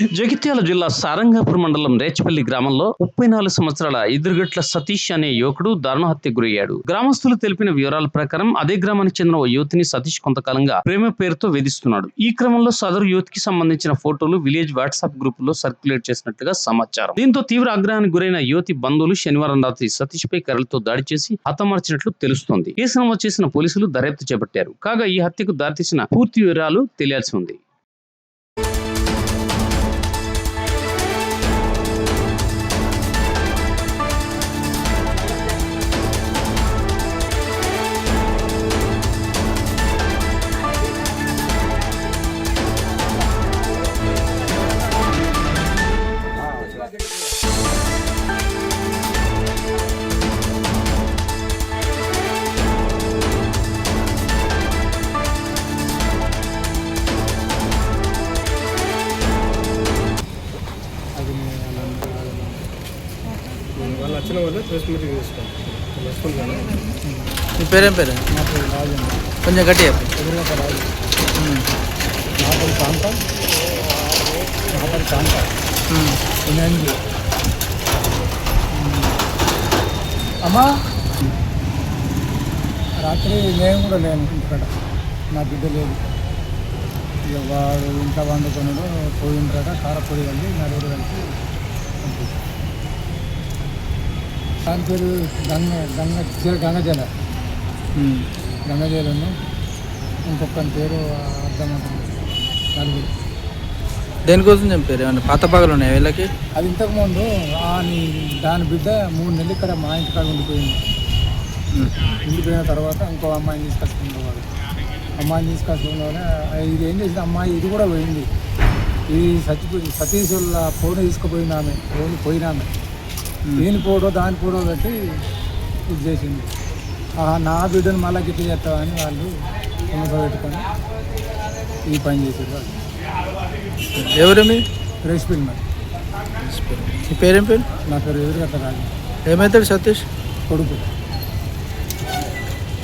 జగిత్యాల జిల్లా సారంగాపూర్ మండలం రేచపల్లి గ్రామంలో ముప్పై నాలుగు సంవత్సరాల ఎదురుగట్ల సతీష్ అనే యువకుడు దారుణహత్య గురయ్యాడు. గ్రామస్తులు తెలిపిన వివరాల ప్రకారం అదే గ్రామానికి చెందిన ఓ యువతిని సతీష్ కొంతకాలంగా ప్రేమ పేరుతో వేధిస్తున్నాడు. ఈ క్రమంలో సదరు యువతికి సంబంధించిన ఫోటోలు విలేజ్ వాట్సాప్ గ్రూప్లో సర్క్యులేట్ చేసినట్లుగా సమాచారం. దీంతో తీవ్ర ఆగ్రహానికి గురైన యువతి బంధువులు శనివారం రాత్రి సతీష్ పై కర్రలతో దాడి చేసి హతమార్చినట్లు తెలుస్తోంది. కేసు నమోదు చేసిన పోలీసులు దర్యాప్తు చేపట్టారు. కాగా ఈ హత్యకు దారితీసిన పూర్తి వివరాలు తెలియాల్సి ఉంది. వాళ్ళు వచ్చిన వాళ్ళు ప్రెస్ మీటింగ్ తీసుకోండి. వస్తుంటాను మీ పేరేం పేరు? నా పేరు రాజు కొంచెం గట్టి ఎదురుగా రాజు నా పేరు కాంత నా పేరు ఎనిమిది అమ్మా. రాత్రి నేను కూడా లేను ఇక్కడ నా బిడ్డ లేదు. ఇక వాడు ఇంట్లో వండుకున్నాడు పోయింటాడ కారపొడి కలిసి నలుగురు కలిసి పంపించారు. దాని పేరు గంగ గంగ గంగజల. గంగజలను ఇంకొకరి పేరు అర్థమవుతుంది. నలుగురు దేనికోసం చంపారు? ఏమన్నా పాత పగలు ఉన్నాయి వీళ్ళకి? అది ఇంతకుముందు దాని బిడ్డ మూడు నెలలు ఇక్కడ మా ఇంటికాడ ఉండిపోయింది. ఉండిపోయిన తర్వాత ఇంకో అమ్మాయిని తీసుకొచ్చుకున్నాడు వాడు. అమ్మాయిని తీసుకొచ్చుకున్న ఇది ఏం చేసింది? అమ్మాయి ఇది కూడా పోయింది. ఈ చచ్చిపోయి సతీష్ వాళ్ళ ఫోన్ తీసుకుపోయిన ఆమె. ఫోన్ పోయిన ఆమె. దీని ఫోటో దాని ఫోటో పెట్టి ఇది చేసింది. నా బిడ్డను మళ్ళీ గిట్ల చేస్తామని వాళ్ళు పెట్టుకొని ఈ పని చేసారు వాళ్ళు. ఎవరు మీ? రేస్ పిల్ మరి. పేరేం పేరు? నా పేరు ఎదురుగట్ట రాజు. ఏమవుతాడు సతీష్? కొడుకు.